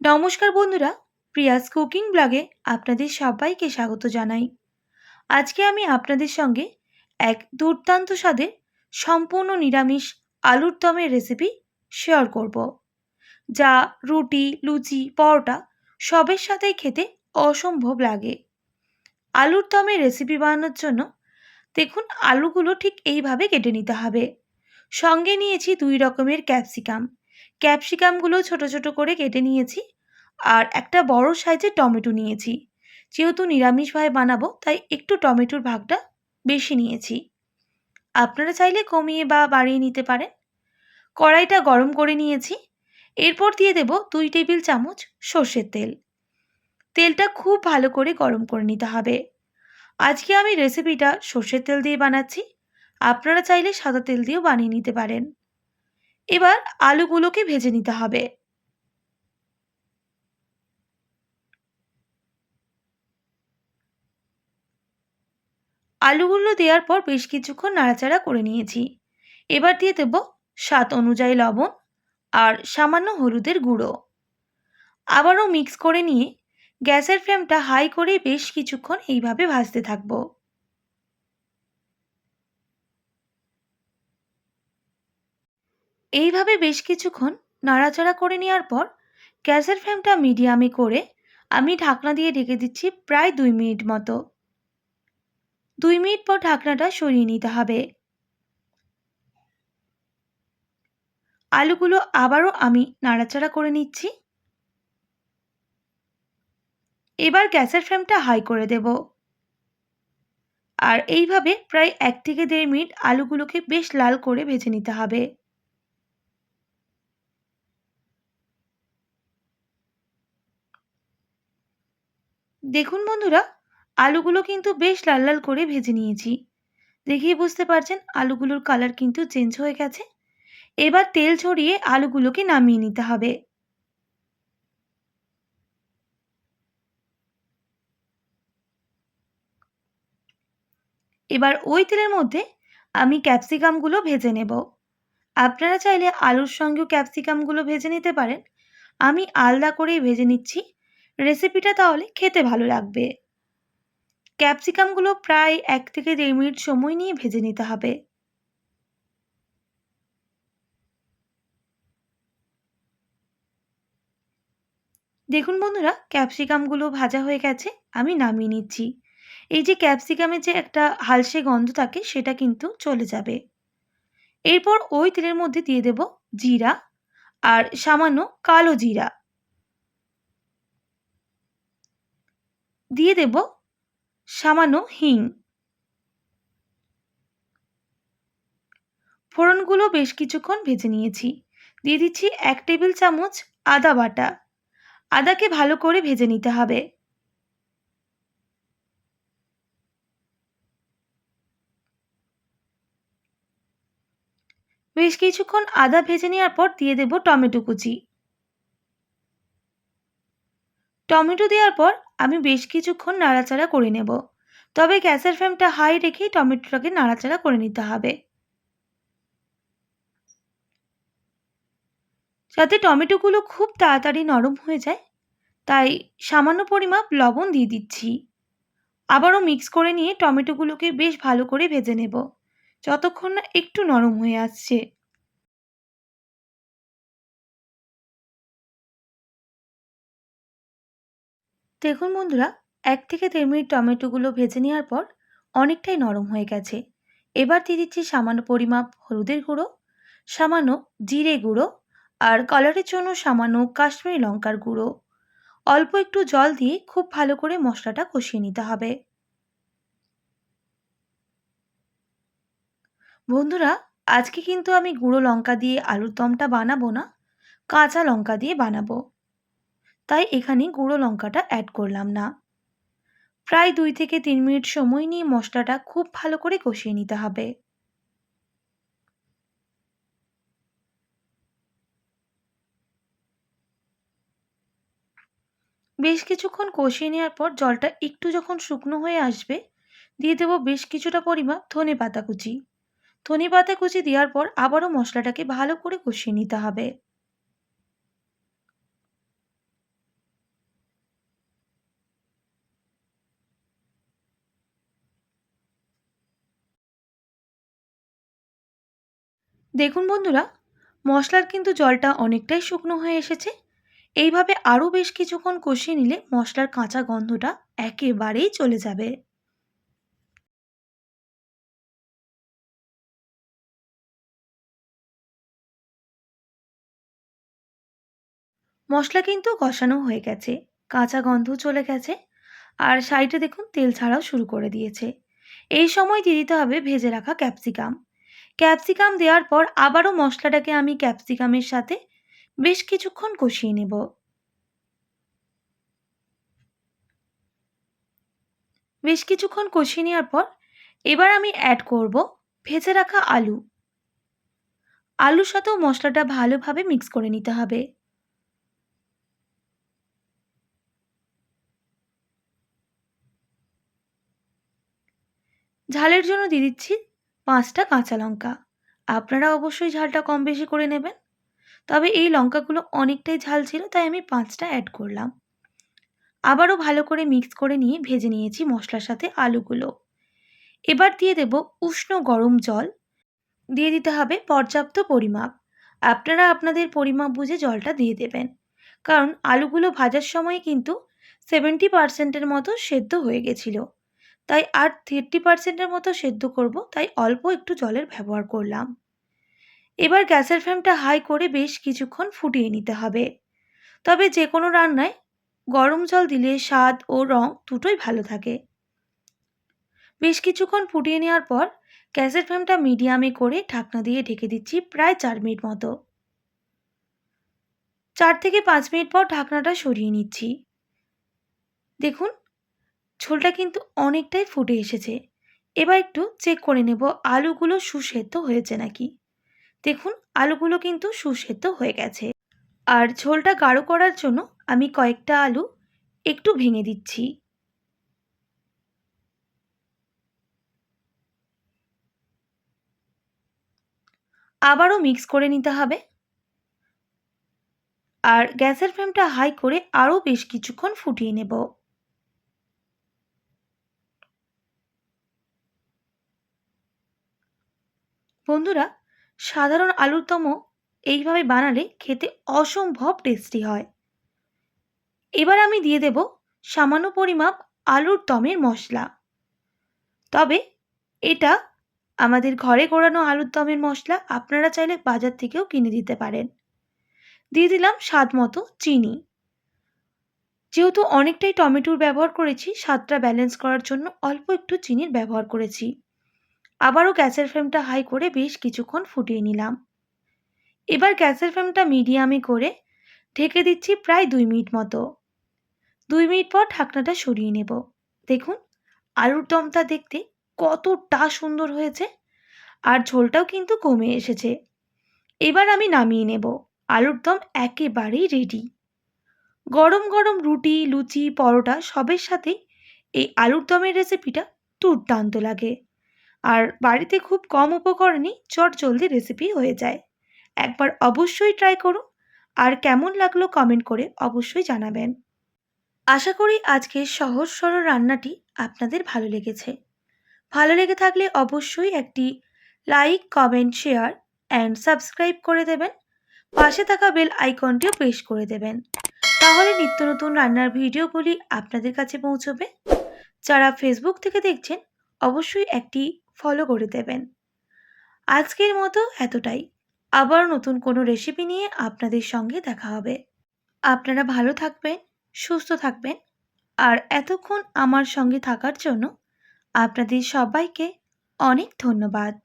নমস্কার বন্ধুরা, Prius cooking ব্লগে আপনাদের সবাইকে স্বাগত জানাই। আজকে আমি আপনাদের সঙ্গে এক দুর্দান্ত স্বাদের সম্পূর্ণ নিরামিষ আলুর দমের রেসিপি শেয়ার করব, যা রুটি, লুচি, পরোটা সবের সাথেই খেতে অসম্ভব লাগে। আলুর দমের রেসিপি বানানোর জন্য দেখুন আলুগুলো ঠিক এইভাবে কেটে নিতে হবে। সঙ্গে নিয়েছি দুই রকমের ক্যাপসিকাম ক্যাপসিকামগুলো ছোট ছোট করে কেটে নিয়েছি আর একটা বড় সাইজের টমেটো নিয়েছি। যেহেতু নিরামিষভাবে বানাবো, তাই একটু টমেটোর ভাগটা বেশি নিয়েছি। আপনারা চাইলে কমিয়ে বা বাড়িয়ে নিতে পারেন। কড়াইটা গরম করে নিয়েছি। এরপর দিয়ে দেব দুই টেবিল চামচ সর্ষের তেল। তেলটা খুব ভালো করে গরম করে নিতে হবে। আজকে আমি রেসিপিটা সর্ষের তেল দিয়ে বানাচ্ছি। আপনারা চাইলে সাদা তেল দিয়েও বানিয়ে নিতে পারেন। এবার আলুগুলোকে ভেজে নিতে হবে। আলুগুলো দেওয়ার পর বেশ কিছুক্ষণ নাড়াচাড়া করে নিয়েছি। এবার দিয়ে দেব স্বাদ অনুযায়ী লবণ আর সামান্য হলুদের গুঁড়ো। আবারও মিক্স করে নিয়ে গ্যাসের ফ্লেমটা হাই করে বেশ কিছুক্ষণ এইভাবে ভাজতে থাকব। এইভাবে বেশ কিছুক্ষণ নাড়াচাড়া করে নেওয়ার পর, গ্যাসের ফ্লেমটা মিডিয়ামে করে আমি ঢাকনা দিয়ে ঢেকে দিচ্ছি প্রায় দুই মিনিট মতো। দুই মিনিট পর ঢাকনাটা সরিয়ে নিতে হবে। আলুগুলো আবারও আমি নাড়াচাড়া করে নিচ্ছি। এবার গ্যাসের ফ্লেমটা হাই করে দেব। আর এইভাবে প্রায় এক থেকে দেড় মিনিট আলুগুলোকে বেশ লাল করে ভেজে নিতে হবে। দেখুন বন্ধুরা, আলুগুলো কিন্তু বেশ লাল লাল করে ভেজে নিয়েছি। দেখিয়ে বুঝতে পারছেন আলুগুলোর কালার কিন্তু চেঞ্জ হয়ে গেছে। এবার তেল ছড়িয়ে আলুগুলোকে নামিয়ে নিতে হবে। এবার ওই তেলের মধ্যে আমি ক্যাপসিকামগুলো ভেজে নেব। আপনারা চাইলে আলুর সঙ্গেও ক্যাপসিকামগুলো ভেজে নিতে পারেন। আমি আলাদা করেই ভেজে নিচ্ছি। রেসিপিটা তাহলে খেতে ভালো লাগবে। ক্যাপসিকামগুলো প্রায় এক থেকে দেড় মিনিট সময় নিয়ে ভেজে নিতে হবে। দেখুন বন্ধুরা ক্যাপসিকামগুলো ভাজা হয়ে গেছে, আমি নামিয়ে নিচ্ছি। এই যে ক্যাপসিকামের যে একটা হালসে গন্ধ থাকে, সেটা কিন্তু চলে যাবে। এরপর ওই তেলের মধ্যে দিয়ে দেব জিরা আর সামান্য কালো জিরা। দিয়ে দেব সামান্য হিং। ফোড়নগুলো বেশ কিছুক্ষণ ভেজে নিয়েছি। দিয়ে দিচ্ছি এক টেবিল চামচ আদা বাটা। আদাকে ভালো করে ভেজে নিতে হবে। বেশ কিছুক্ষণ আদা ভেজে নেওয়ার পর দিয়ে দেব টমেটো কুচি। টমেটো দেওয়ার পর আমি বেশ কিছুক্ষণ নাড়াচাড়া করে নেব। তবে গ্যাসের ফ্লেমটা হাই রেখেই টমেটোটাকে নাড়াচাড়া করে নিতে হবে। যাতে টমেটোগুলো খুব তাড়াতাড়ি নরম হয়ে যায়, তাই সামান্য পরিমাপ লবণ দিয়ে দিচ্ছি। আবারও মিক্স করে নিয়ে টমেটোগুলোকে বেশ ভালো করে ভেজে নেব, যতক্ষণ না একটু নরম হয়ে আসছে। দেখুন বন্ধুরা, এক থেকে দেড় মিনিট টমেটোগুলো ভেজে নেওয়ার পর অনেকটাই নরম হয়ে গেছে। এবার দিয়ে দিচ্ছি সামান্য পরিমাপ হলুদের গুঁড়ো, সামান্য জিরে গুঁড়ো আর কালারের জন্য সামান্য কাশ্মীরি লঙ্কার গুঁড়ো। অল্প একটু জল দিয়ে খুব ভালো করে মশলাটা কষিয়ে নিতে হবে। বন্ধুরা, আজকে কিন্তু আমি গুঁড়ো লঙ্কা দিয়ে আলুর দমটা বানাবো না, কাঁচা লঙ্কা দিয়ে বানাবো। তাই এখানে গুঁড়ো লঙ্কাটা অ্যাড করলাম না। প্রায় দুই থেকে তিন মিনিট সময় নিয়ে মশলাটা খুব ভালো করে কষিয়ে নিতে হবে। বেশ কিছুক্ষণ কষিয়ে নেওয়ার পর জলটা একটু যখন শুকনো হয়ে আসবে, দিয়ে দেবো বেশ কিছুটা পরিমাপ ধনে পাতা কুচি। ধনে পাতা কুচি দেওয়ার পর আবারও মশলাটাকে ভালো করে কষিয়ে নিতে হবে। দেখুন বন্ধুরা, মশলার কিন্তু জলটা অনেকটাই শুকনো হয়ে এসেছে। এইভাবে আরও বেশ কিছুক্ষণ কষিয়ে নিলে মশলার কাঁচা গন্ধটা একেবারেই চলে যাবে। মশলা কিন্তু কষানো হয়ে গেছে, কাঁচা গন্ধ চলে গেছে, আর সাইডে দেখুন তেল ছাড়াও শুরু করে দিয়েছে। এই সময় দিয়ে দিতে হবে ভেজে রাখা ক্যাপসিকাম। ক্যাপসিকাম দেওয়ার পর আবারও মশলাটাকে আমি ক্যাপসিকামের সাথে বেশ কিছুক্ষণ কষিয়ে নেব। বেশ কিছুক্ষণ কষিয়ে নেওয়ার পর এবার আমি অ্যাড করব ভেজে রাখা আলু। আলুর সাথেও মশলাটা ভালোভাবে মিক্স করে নিতে হবে। ঝালের জন্য দিয়ে দিচ্ছি পাঁচটা কাঁচা লঙ্কা। আপনারা অবশ্যই ঝালটা কম বেশি করে নেবেন। তবে এই লঙ্কাগুলো অনেকটাই ঝাল ছিল, তাই আমি পাঁচটা অ্যাড করলাম। আবারও ভালো করে মিক্স করে নিয়ে ভেজে নিয়েছি মশলার সাথে আলুগুলো। এবার দিয়ে দেব উষ্ণ গরম জল। দিয়ে দিতে হবে পর্যাপ্ত পরিমাপ। আপনারা আপনাদের পরিমাপ বুঝে জলটা দিয়ে দেবেন। কারণ আলুগুলো ভাজার সময় কিন্তু সেভেন্টি পার্সেন্টের মতো সেদ্ধ হয়ে গেছিল। তাই আর থার্টি পার্সেন্টের মতো সেদ্ধ করব, তাই অল্প একটু জলের ব্যবহার করলাম। এবার গ্যাসের ফ্লেমটা হাই করে বেশ কিছুক্ষণ ফুটিয়ে নিতে হবে। তবে যে কোনো রান্নায় গরম জল দিলে স্বাদ ও রং দুটোই ভালো থাকে। বেশ কিছুক্ষণ ফুটিয়ে নেওয়ার পর গ্যাসের ফ্লেমটা মিডিয়ামে করে ঢাকনা দিয়ে ঢেকে দিচ্ছি প্রায় চার মিনিট মতো। চার থেকে পাঁচ মিনিট পর ঢাকনাটা সরিয়ে নিচ্ছি। দেখুন ঝোলটা কিন্তু অনেকটাই ফুটে এসেছে। এবার একটু চেক করে নেব আলুগুলো সুসেদ্ধ হয়েছে নাকি। দেখুন, আলুগুলো কিন্তু সুসেদ্ধ হয়ে গেছে। আর ঝোলটা গাঢ় করার জন্য আমি কয়েকটা আলু একটু ভেঙে দিচ্ছি। আবারও মিক্স করে নিতে হবে। আর গ্যাসের ফ্লেমটা হাই করে আরও বেশ কিছুক্ষণ ফুটিয়ে নেব। বন্ধুরা, সাধারণ আলুর দমও এইভাবে বানালে খেতে অসম্ভব টেস্টি হয়। এবার আমি দিয়ে দেব সামান্য পরিমাপ আলুর দমের মশলা। তবে এটা আমাদের ঘরে গোড়ানো আলুর দমের মশলা আপনারা চাইলে বাজার থেকেও কিনে দিতে পারেন। দিয়ে দিলাম স্বাদ মতো চিনি। যেহেতু অনেকটাই টমেটোর ব্যবহার করেছি, স্বাদটা ব্যালেন্স করার জন্য অল্প একটু চিনির ব্যবহার করেছি। আবারও গ্যাসের ফ্লেমটা হাই করে বেশ কিছুক্ষণ ফুটিয়ে নিলাম। এবার গ্যাসের ফ্লেমটা মিডিয়ামে করে ঢেকে দিচ্ছি প্রায় দুই মিনিট মতো। দুই মিনিট পর ঢাকনাটা সরিয়ে নেব। দেখুন, আলুর দমটা দেখতে কতটা সুন্দর হয়েছে আর ঝোলটাও কিন্তু কমে এসেছে। এবার আমি নামিয়ে নেব। আলুর দম একেবারেই রেডি গরম গরম রুটি, লুচি, পরোটা সবের সাথেই এই আলুর দমের রেসিপিটা দুর্দান্ত লাগে। আর বাড়িতে খুব কম উপকরণেই চট জলদি রেসিপি হয়ে যায়। একবার অবশ্যই ট্রাই করুন। আর কেমন লাগল কমেন্ট করে অবশ্যই জানাবেন। আশা করি আজকের সহজ সরল রান্নাটি আপনাদের ভালো লেগেছে। ভালো লেগে থাকলে অবশ্যই একটি like comment share and subscribe করে দেবেন। পাশে থাকা বেল আইকনটিও প্রেস করে দেবেন। তাহলে নিত্য নতুন রান্নার ভিডিওগুলি আপনাদের কাছে পৌঁছবে। যারা ফেসবুক থেকে দেখছেন, অবশ্যই একটি ফলো করে দেবেন। আজকের মতো এতটাই। আবার নতুন কোনো রেসিপি নিয়ে আপনাদের সঙ্গে দেখা হবে। আপনারা ভালো থাকবেন, সুস্থ থাকবেন। আর এতক্ষণ আমার সঙ্গে থাকার জন্য আপনাদের সবাইকে অনেক ধন্যবাদ।